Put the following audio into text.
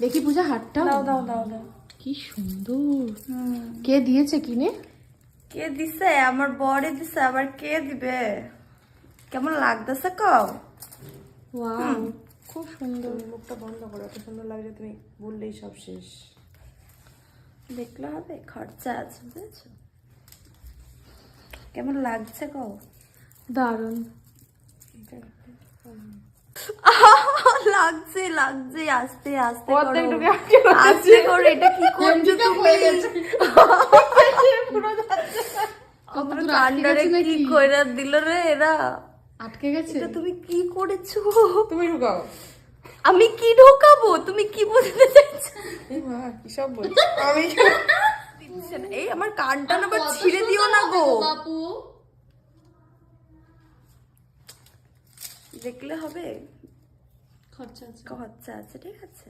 দেখি পূজা হাটটা দাও দাও দাও দাও। কি সুন্দর। কে দিয়েছে কিনে? কে দিছে? আমার বরে দিছে আবার কে দিবে? কেমন লাগতেছে কও ওয়াও খুব সুন্দর। মুখটা বন্ধ করো এত সুন্দর লাগছে তুমি বললেই সব শেষ। দেখলে হবে খরচা আছে বুঝেছ? কেমন লাগছে কও দারুণ। লাগছে লাগছে আস্তে আস্তে। আস্তে করে এটা কি করছ তুমি? গেছে। কি কইরা দিল রে এরা? আটকে গেছে? এটা তুমি কি করেছ? তুমি ঢুকাও। আমি কি ঢোকাবো? তুমি কি বলতে চাইছো? কি সব বলছো? আমি এই আমার কানটা না আবার ছিঁড়ে দিও না গো। বাপু। দেখলে হবে? খরচা আছে। খরচা আছে ঠিক আছে।